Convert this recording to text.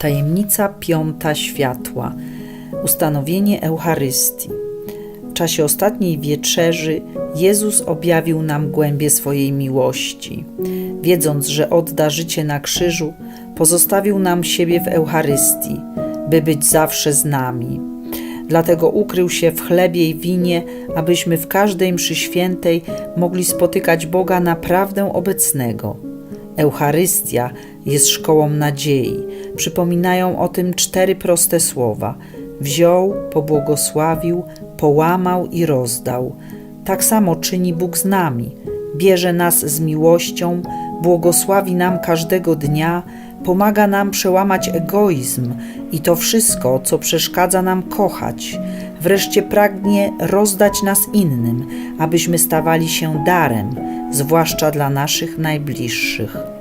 Tajemnica piąta światła. Ustanowienie Eucharystii. W czasie ostatniej wieczerzy Jezus objawił nam głębie swojej miłości. Wiedząc, że odda życie na krzyżu, pozostawił nam siebie w Eucharystii, by być zawsze z nami. Dlatego ukrył się w chlebie i winie, abyśmy w każdej mszy świętej mogli spotykać Boga naprawdę obecnego. Eucharystia jest szkołą nadziei. Przypominają o tym cztery proste słowa: wziął, pobłogosławił, połamał i rozdał. Tak samo czyni Bóg z nami. Bierze nas z miłością, błogosławi nam każdego dnia, pomaga nam przełamać egoizm i to wszystko, co przeszkadza nam kochać. Wreszcie pragnie rozdać nas innym, abyśmy stawali się darem, zwłaszcza dla naszych najbliższych.